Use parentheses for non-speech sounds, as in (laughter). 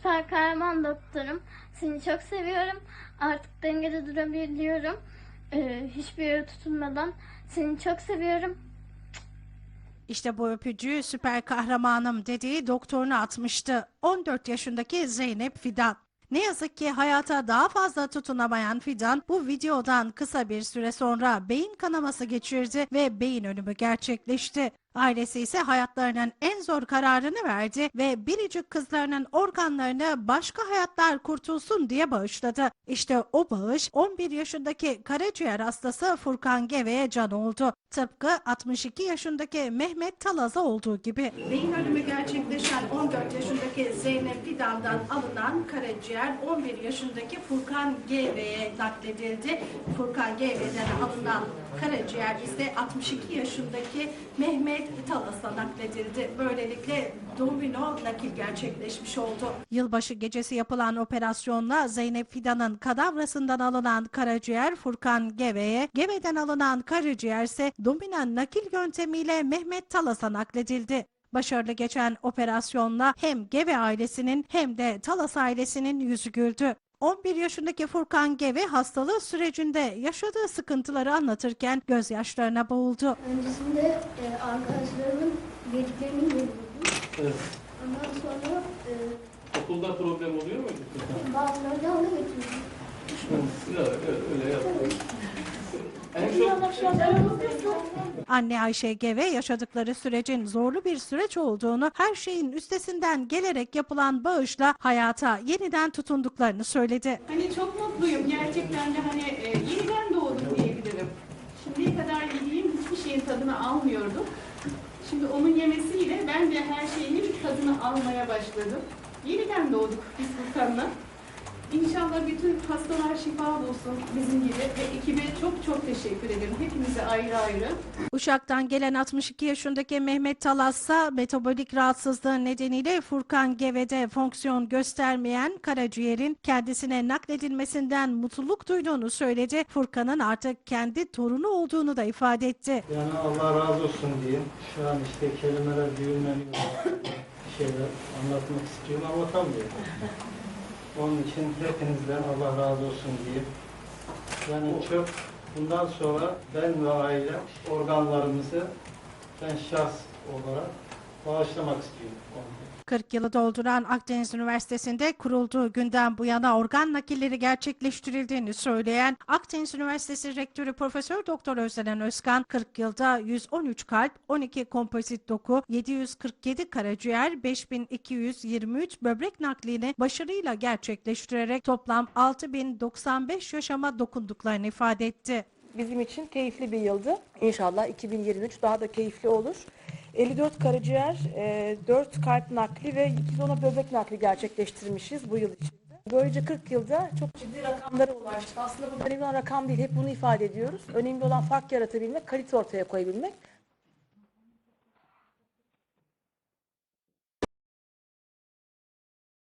süper kahraman doktorum. Seni çok seviyorum. Artık dengede durabiliyorum. Ee, hiçbir yere tutunmadan. Seni çok seviyorum. İşte bu öpücüğü süper kahramanım dediği doktoruna atmıştı. 14 yaşındaki Zeynep Fidan. Ne yazık ki hayata daha fazla tutunamayan Fidan bu videodan kısa bir süre sonra beyin kanaması geçirdi ve beyin ölümü gerçekleşti. Ailesi ise hayatlarının en zor kararını verdi ve biricik kızlarının organlarını başka hayatlar kurtulsun diye bağışladı. İşte o bağış 11 yaşındaki karaciğer hastası Furkan Geve'ye can oldu. Tıpkı 62 yaşındaki Mehmet Talaz'a olduğu gibi. Beyin ölümü gerçekleşen 14 yaşındaki Zeynep Fidan'dan alınan karaciğer 11 yaşındaki Furkan Geve'ye nakledildi. Furkan Geve'den alınan karaciğer ise 62 yaşındaki Mehmet Talas'a nakledildi. Böylelikle domino nakil gerçekleşmiş oldu. Yılbaşı gecesi yapılan operasyonla Zeynep Fidan'ın kadavrasından alınan karaciğer Furkan Geve'ye, Geve'den alınan karaciğer ise domino nakil yöntemiyle Mehmet Talas'a nakledildi. Başarılı geçen operasyonla hem Geve ailesinin hem de Talas ailesinin yüzü güldü. 11 yaşındaki Furkan Geve hastalığı sürecinde yaşadığı sıkıntıları anlatırken gözyaşlarına boğuldu. Öncesinde e, arkadaşlarımın verdiklerini veriyordum. Evet. Ondan sonra e, Okulda problem oluyor muydu? bazıları da onu götürdüm. Anne Ayşe Geve yaşadıkları sürecin zorlu bir süreç olduğunu, her şeyin üstesinden gelerek yapılan bağışla hayata yeniden tutunduklarını söyledi. Hani çok mutluyum gerçekten de hani e, yeniden doğdum diyebilirim. Şimdiye kadar yediğim hiçbir şeyin tadını almıyordum. Şimdi onun yemesiyle ben de her şeyin tadını almaya başladım. Yeniden doğduk biz Furkan'la. İnşallah bütün hastalar şifa bulsun bizim gibi ve ekibe çok çok teşekkür ederim. Hepinize ayrı ayrı. Uşak'tan gelen 62 yaşındaki Mehmet Talassa metabolik rahatsızlığı nedeniyle Furkan Geve'de fonksiyon göstermeyen karaciğerin kendisine nakledilmesinden mutluluk duyduğunu söyledi. Furkan'ın artık kendi torunu olduğunu da ifade etti. Yani Allah razı olsun diyeyim. Şu an işte kelimeler düğümleniyor. (laughs) Şeyler anlatmak istiyorum ama anlatamıyorum. Onun için hepinizden Allah razı olsun diyeyim. Yani çok bundan sonra ben ve ailem organlarımızı ben şahs olarak bağışlamak istiyorum. onlara. 40 yılı dolduran Akdeniz Üniversitesi'nde kurulduğu günden bu yana organ nakilleri gerçekleştirildiğini söyleyen Akdeniz Üniversitesi Rektörü Profesör Doktor Özlenen Özkan 40 yılda 113 kalp, 12 kompozit doku, 747 karaciğer, 5223 böbrek naklini başarıyla gerçekleştirerek toplam 6095 yaşama dokunduklarını ifade etti. bizim için keyifli bir yıldı. İnşallah 2023 daha da keyifli olur. 54 karaciğer, e, 4 kalp nakli ve 2 dona böbrek nakli gerçekleştirmişiz bu yıl içinde. Böylece 40 yılda çok ciddi rakamlara ulaştık. Aslında bu önemli olan rakam değil, hep bunu ifade ediyoruz. Önemli olan fark yaratabilmek, kalite ortaya koyabilmek.